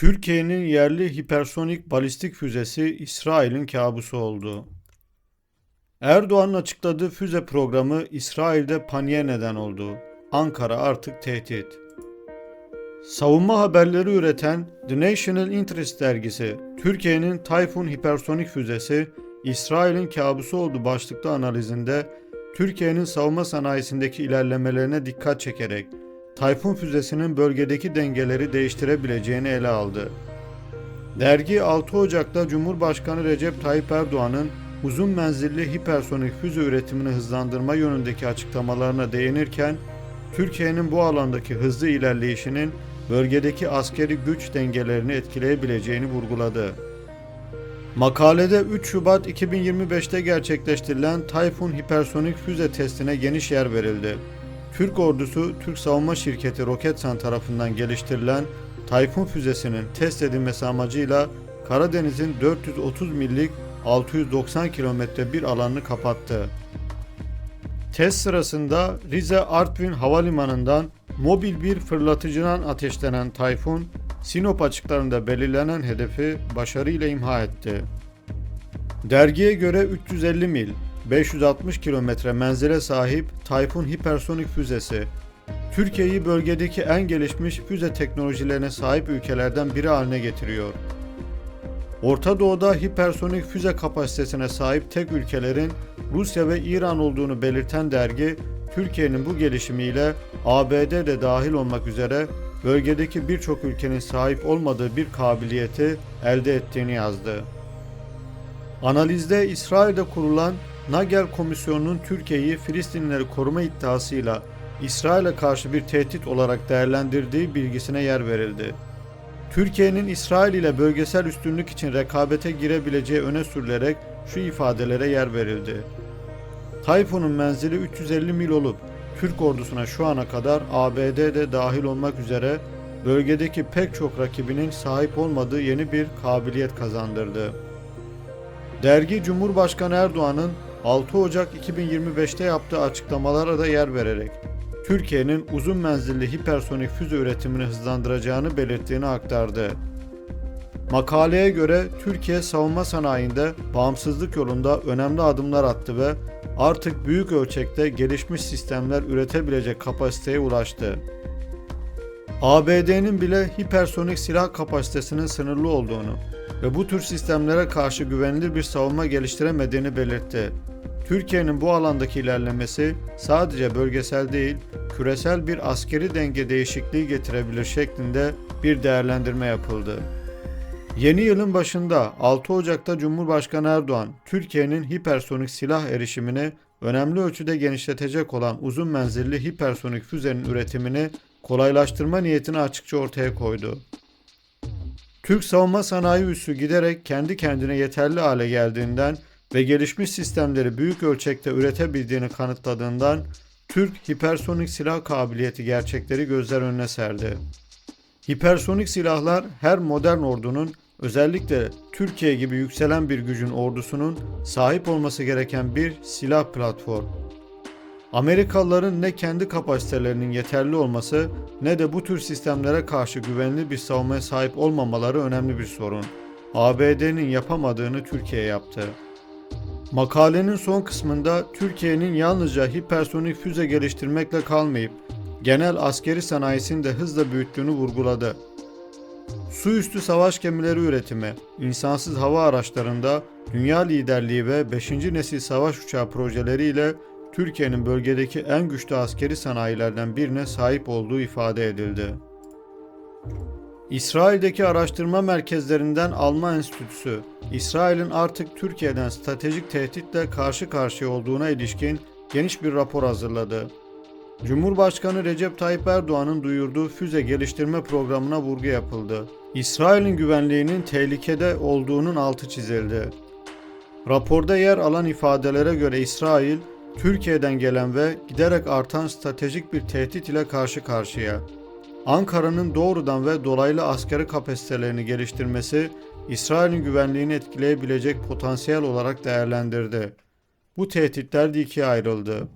Türkiye'nin yerli hipersonik balistik füzesi İsrail'in kabusu oldu. Erdoğan'ın açıkladığı füze programı İsrail'de paniğe neden oldu. Ankara artık tehdit. Savunma haberleri üreten The National Interest dergisi, Türkiye'nin Tayfun hipersonik füzesi İsrail'in kabusu oldu başlıklı analizinde Türkiye'nin savunma sanayisindeki ilerlemelerine dikkat çekerek Tayfun füzesinin bölgedeki dengeleri değiştirebileceğini ele aldı. Dergi 6 Ocak'ta Cumhurbaşkanı Recep Tayyip Erdoğan'ın uzun menzilli hipersonik füze üretimini hızlandırma yönündeki açıklamalarına değinirken, Türkiye'nin bu alandaki hızlı ilerleyişinin bölgedeki askeri güç dengelerini etkileyebileceğini vurguladı. Makalede 3 Şubat 2025'te gerçekleştirilen Tayfun hipersonik füze testine geniş yer verildi. Türk ordusu Türk Savunma Şirketi Roketsan tarafından geliştirilen Tayfun füzesinin test edilmesi amacıyla Karadeniz'in 430 millik 690 kilometre bir alanını kapattı. Test sırasında Rize Artvin Havalimanı'ndan mobil bir fırlatıcıdan ateşlenen Tayfun, Sinop açıklarında belirlenen hedefi başarıyla imha etti. Dergiye göre 350 mil, 560 kilometre menzile sahip Tayfun hipersonik füzesi, Türkiye'yi bölgedeki en gelişmiş füze teknolojilerine sahip ülkelerden biri haline getiriyor. Orta Doğu'da hipersonik füze kapasitesine sahip tek ülkelerin Rusya ve İran olduğunu belirten dergi, Türkiye'nin bu gelişimiyle ABD de dahil olmak üzere bölgedeki birçok ülkenin sahip olmadığı bir kabiliyeti elde ettiğini yazdı. Analizde İsrail'de kurulan Nagel Komisyonu'nun Türkiye'yi Filistinlileri koruma iddiasıyla İsrail'e karşı bir tehdit olarak değerlendirdiği bilgisine yer verildi. Türkiye'nin İsrail ile bölgesel üstünlük için rekabete girebileceği öne sürülerek şu ifadelere yer verildi. Tayfun'un menzili 350 mil olup Türk ordusuna şu ana kadar ABD'de dahil olmak üzere bölgedeki pek çok rakibinin sahip olmadığı yeni bir kabiliyet kazandırdı. Dergi Cumhurbaşkanı Erdoğan'ın 6 Ocak 2025'te yaptığı açıklamalara da yer vererek Türkiye'nin uzun menzilli hipersonik füze üretimini hızlandıracağını belirttiğini aktardı. Makaleye göre Türkiye savunma sanayinde bağımsızlık yolunda önemli adımlar attı ve artık büyük ölçekte gelişmiş sistemler üretebilecek kapasiteye ulaştı. ABD'nin bile hipersonik silah kapasitesinin sınırlı olduğunu ve bu tür sistemlere karşı güvenilir bir savunma geliştiremediğini belirtti. Türkiye'nin bu alandaki ilerlemesi sadece bölgesel değil, küresel bir askeri denge değişikliği getirebilir şeklinde bir değerlendirme yapıldı. Yeni yılın başında 6 Ocak'ta Cumhurbaşkanı Erdoğan, Türkiye'nin hipersonik silah erişimini önemli ölçüde genişletecek olan uzun menzilli hipersonik füzenin üretimini kolaylaştırma niyetini açıkça ortaya koydu. Türk savunma sanayi üssü giderek kendi kendine yeterli hale geldiğinden ve gelişmiş sistemleri büyük ölçekte üretebildiğini kanıtladığından Türk hipersonik silah kabiliyeti gerçekleri gözler önüne serdi. Hipersonik silahlar her modern ordunun özellikle Türkiye gibi yükselen bir gücün ordusunun sahip olması gereken bir silah platform. Amerikalıların ne kendi kapasitelerinin yeterli olması ne de bu tür sistemlere karşı güvenli bir savunmaya sahip olmamaları önemli bir sorun. ABD'nin yapamadığını Türkiye yaptı. Makalenin son kısmında Türkiye'nin yalnızca hipersonik füze geliştirmekle kalmayıp genel askeri sanayisini de hızla büyüttüğünü vurguladı. Su üstü savaş gemileri üretimi, insansız hava araçlarında dünya liderliği ve 5. nesil savaş uçağı projeleriyle Türkiye'nin bölgedeki en güçlü askeri sanayilerden birine sahip olduğu ifade edildi. İsrail'deki araştırma merkezlerinden Alman Enstitüsü, İsrail'in artık Türkiye'den stratejik tehditle karşı karşıya olduğuna ilişkin geniş bir rapor hazırladı. Cumhurbaşkanı Recep Tayyip Erdoğan'ın duyurduğu füze geliştirme programına vurgu yapıldı. İsrail'in güvenliğinin tehlikede olduğunun altı çizildi. Raporda yer alan ifadelere göre İsrail, Türkiye'den gelen ve giderek artan stratejik bir tehdit ile karşı karşıya. Ankara'nın doğrudan ve dolaylı askeri kapasitelerini geliştirmesi, İsrail'in güvenliğini etkileyebilecek potansiyel olarak değerlendirdi. Bu tehditler de ikiye ayrıldı.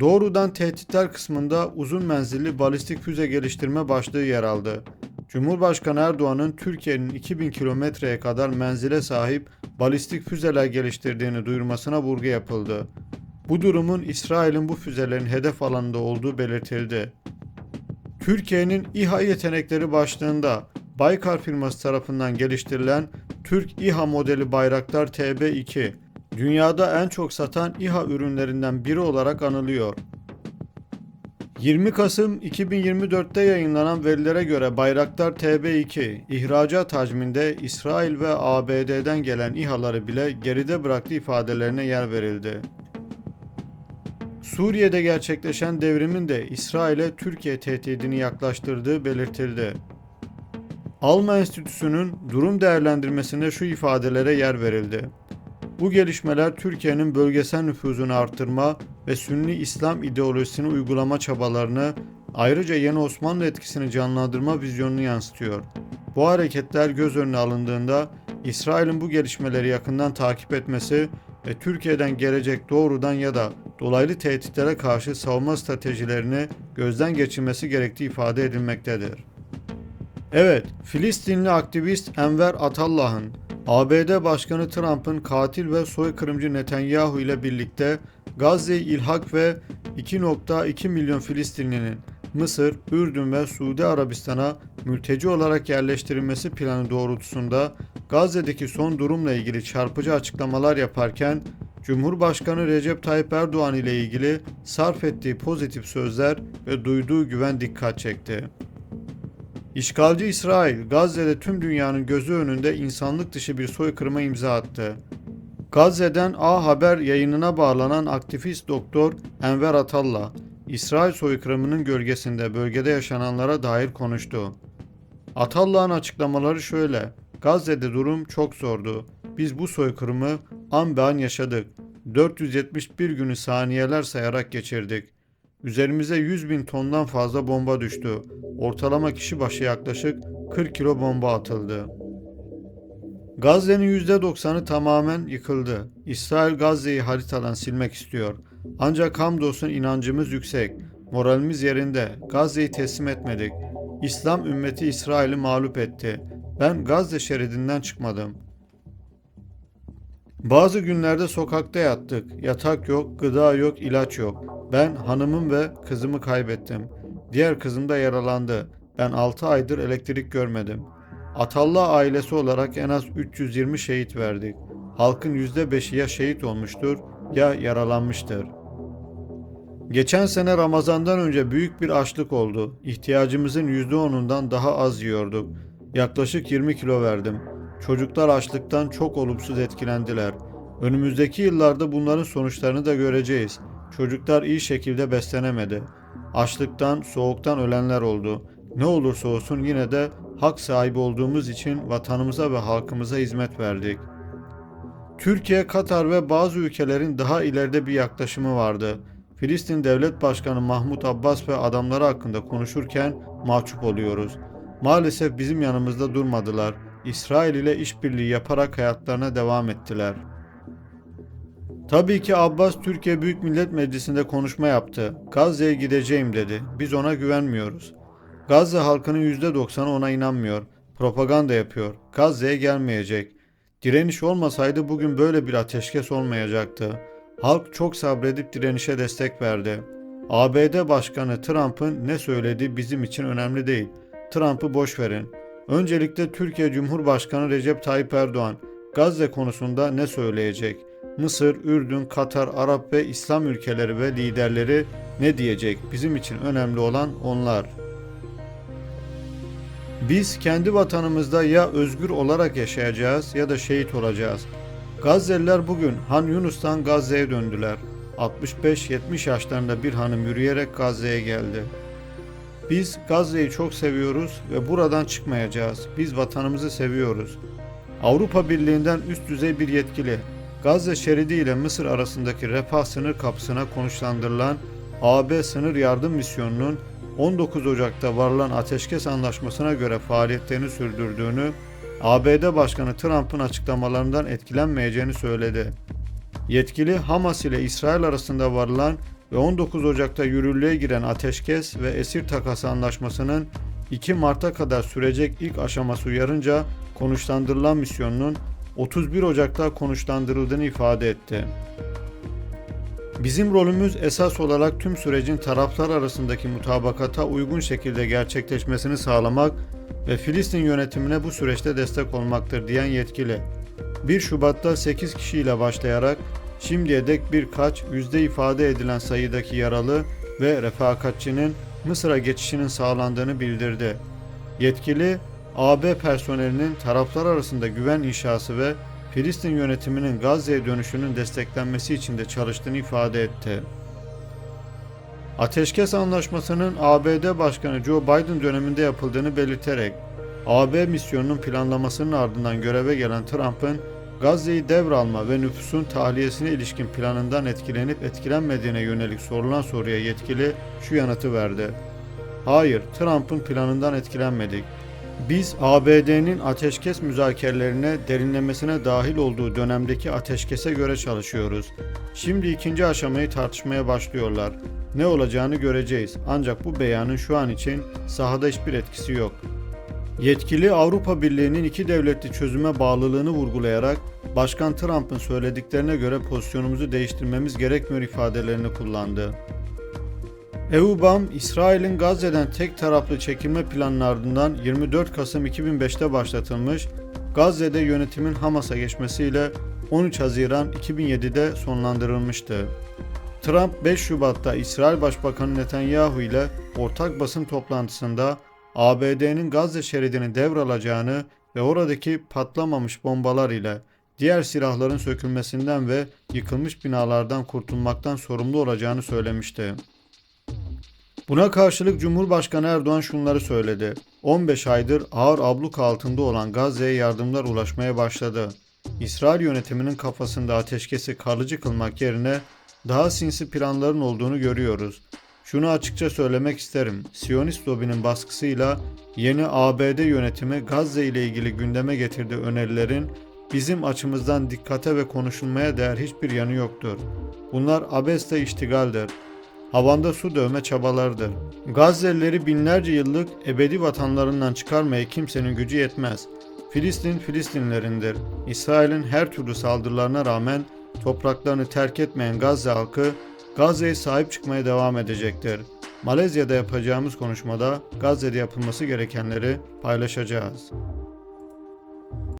Doğrudan tehditler kısmında uzun menzilli balistik füze geliştirme başlığı yer aldı. Cumhurbaşkanı Erdoğan'ın Türkiye'nin 2000 kilometreye kadar menzile sahip balistik füzeler geliştirdiğini duyurmasına vurgu yapıldı. Bu durumun İsrail'in bu füzelerin hedef alanında olduğu belirtildi. Türkiye'nin İHA yetenekleri başlığında Baykar firması tarafından geliştirilen Türk İHA modeli Bayraktar TB2, dünyada en çok satan İHA ürünlerinden biri olarak anılıyor. 20 Kasım 2024'te yayınlanan verilere göre Bayraktar TB2 ihracat hacminde İsrail ve ABD'den gelen İHA'ları bile geride bıraktı ifadelerine yer verildi. Suriye'de gerçekleşen devrimin de İsrail'e Türkiye tehdidini yaklaştırdığı belirtildi. Alma Enstitüsü'nün durum değerlendirmesinde şu ifadelere yer verildi. Bu gelişmeler Türkiye'nin bölgesel nüfuzunu artırma ve Sünni İslam ideolojisini uygulama çabalarını, ayrıca yeni Osmanlı etkisini canlandırma vizyonunu yansıtıyor. Bu hareketler göz önüne alındığında İsrail'in bu gelişmeleri yakından takip etmesi ve Türkiye'den gelecek doğrudan ya da dolaylı tehditlere karşı savunma stratejilerini gözden geçirmesi gerektiği ifade edilmektedir. Evet, Filistinli aktivist Enver Atallah'ın ABD Başkanı Trump'ın katil ve soykırımcı Netanyahu ile birlikte Gazze'yi ilhak ve 2.2 milyon Filistinlinin Mısır, Ürdün ve Suudi Arabistan'a mülteci olarak yerleştirilmesi planı doğrultusunda Gazze'deki son durumla ilgili çarpıcı açıklamalar yaparken Cumhurbaşkanı Recep Tayyip Erdoğan ile ilgili sarf ettiği pozitif sözler ve duyduğu güven dikkat çekti. İşgalci İsrail, Gazze'de tüm dünyanın gözü önünde insanlık dışı bir soykırıma imza attı. Gazze'den A Haber yayınına bağlanan aktivist doktor Enver Atalla, İsrail soykırımının gölgesinde bölgede yaşananlara dair konuştu. Atallah'ın açıklamaları şöyle, Gazze'de durum çok zordu. Biz bu soykırımı an be an yaşadık. 471 günü saniyeler sayarak geçirdik. Üzerimize 100 bin tondan fazla bomba düştü. Ortalama kişi başı yaklaşık 40 kilo bomba atıldı. Gazze'nin %90'ı tamamen yıkıldı. İsrail Gazze'yi haritadan silmek istiyor. Ancak hamdolsun inancımız yüksek. Moralimiz yerinde. Gazze'yi teslim etmedik. İslam ümmeti İsrail'i mağlup etti. Ben Gazze şeridinden çıkmadım. Bazı günlerde sokakta yattık. Yatak yok, gıda yok, ilaç yok. Ben hanımım ve kızımı kaybettim. Diğer kızım da yaralandı. Ben 6 aydır elektrik görmedim. Atallah ailesi olarak en az 320 şehit verdik. Halkın %5'i ya şehit olmuştur ya yaralanmıştır. Geçen sene Ramazan'dan önce büyük bir açlık oldu. İhtiyacımızın %10'undan daha az yiyorduk. Yaklaşık 20 kilo verdim. Çocuklar açlıktan çok olumsuz etkilendiler. Önümüzdeki yıllarda bunların sonuçlarını da göreceğiz. Çocuklar iyi şekilde beslenemedi. Açlıktan, soğuktan ölenler oldu. Ne olursa olsun yine de hak sahibi olduğumuz için vatanımıza ve halkımıza hizmet verdik. Türkiye, Katar ve bazı ülkelerin daha ileride bir yaklaşımı vardı. Filistin Devlet Başkanı Mahmut Abbas ve adamları hakkında konuşurken mahcup oluyoruz. Maalesef bizim yanımızda durmadılar. İsrail ile işbirliği yaparak hayatlarına devam ettiler. Tabii ki Abbas Türkiye Büyük Millet Meclisi'nde konuşma yaptı. Gazze'ye gideceğim dedi. Biz ona güvenmiyoruz. Gazze halkının %90'ı ona inanmıyor. Propaganda yapıyor. Gazze'ye gelmeyecek. Direniş olmasaydı bugün böyle bir ateşkes olmayacaktı. Halk çok sabredip direnişe destek verdi. ABD Başkanı Trump'ın ne söylediği bizim için önemli değil. Trump'ı boş verin. Öncelikle Türkiye Cumhurbaşkanı Recep Tayyip Erdoğan Gazze konusunda ne söyleyecek? Mısır, Ürdün, Katar, Arap ve İslam ülkeleri ve liderleri ne diyecek? Bizim için önemli olan onlar. Biz kendi vatanımızda ya özgür olarak yaşayacağız ya da şehit olacağız. Gazze'liler bugün Han Yunus'tan Gazze'ye döndüler. 65-70 yaşlarında bir hanım yürüyerek Gazze'ye geldi. Biz Gazze'yi çok seviyoruz ve buradan çıkmayacağız. Biz vatanımızı seviyoruz. Avrupa Birliği'nden üst düzey bir yetkili Gazze şeridi ile Mısır arasındaki refah sınır kapısına konuşlandırılan AB sınır yardım misyonunun 19 Ocak'ta varılan ateşkes anlaşmasına göre faaliyetlerini sürdürdüğünü, ABD Başkanı Trump'ın açıklamalarından etkilenmeyeceğini söyledi. Yetkili Hamas ile İsrail arasında varılan ve 19 Ocak'ta yürürlüğe giren ateşkes ve esir takası anlaşmasının 2 Mart'a kadar sürecek ilk aşaması uyarınca konuşlandırılan misyonunun 31 Ocak'ta konuşlandırıldığını ifade etti. Bizim rolümüz esas olarak tüm sürecin taraflar arasındaki mutabakata uygun şekilde gerçekleşmesini sağlamak ve Filistin yönetimine bu süreçte destek olmaktır diyen yetkili. 1 Şubat'ta 8 kişiyle başlayarak şimdiye dek birkaç yüzde ifade edilen sayıdaki yaralı ve refakatçinin Mısır'a geçişinin sağlandığını bildirdi. Yetkili, AB personelinin taraflar arasında güven inşası ve Filistin yönetiminin Gazze'ye dönüşünün desteklenmesi için de çalıştığını ifade etti. Ateşkes anlaşmasının ABD Başkanı Joe Biden döneminde yapıldığını belirterek AB misyonunun planlamasının ardından göreve gelen Trump'ın Gazze'yi devralma ve nüfusun tahliyesine ilişkin planından etkilenip etkilenmediğine yönelik sorulan soruya yetkili şu yanıtı verdi. Hayır, Trump'ın planından etkilenmedik. Biz ABD'nin ateşkes müzakerelerine derinlemesine dahil olduğu dönemdeki ateşkese göre çalışıyoruz. Şimdi ikinci aşamayı tartışmaya başlıyorlar. Ne olacağını göreceğiz. Ancak bu beyanın şu an için sahada hiçbir etkisi yok. Yetkili Avrupa Birliği'nin iki devletli çözüme bağlılığını vurgulayarak Başkan Trump'ın söylediklerine göre pozisyonumuzu değiştirmemiz gerekmiyor ifadelerini kullandı. EUBAM, İsrail'in Gazze'den tek taraflı çekilme planının ardından 24 Kasım 2005'te başlatılmış, Gazze'de yönetimin Hamas'a geçmesiyle 13 Haziran 2007'de sonlandırılmıştı. Trump 5 Şubat'ta İsrail Başbakanı Netanyahu ile ortak basın toplantısında ABD'nin Gazze şeridini devralacağını ve oradaki patlamamış bombalar ile diğer silahların sökülmesinden ve yıkılmış binalardan kurtulmaktan sorumlu olacağını söylemişti. Buna karşılık Cumhurbaşkanı Erdoğan şunları söyledi. 15 aydır ağır abluk altında olan Gazze'ye yardımlar ulaşmaya başladı. İsrail yönetiminin kafasında ateşkesi kalıcı kılmak yerine daha sinsi planların olduğunu görüyoruz. Şunu açıkça söylemek isterim. Siyonist lobinin baskısıyla yeni ABD yönetimi Gazze ile ilgili gündeme getirdiği önerilerin bizim açımızdan dikkate ve konuşulmaya değer hiçbir yanı yoktur. Bunlar abesle iştigaldir. Havanda su dövme çabalarıdır. Gazze'lileri binlerce yıllık ebedi vatanlarından çıkarmaya kimsenin gücü yetmez. Filistin Filistinlerindir. İsrail'in her türlü saldırılarına rağmen topraklarını terk etmeyen Gazze halkı Gazze'ye sahip çıkmaya devam edecektir. Malezya'da yapacağımız konuşmada Gazze'de yapılması gerekenleri paylaşacağız.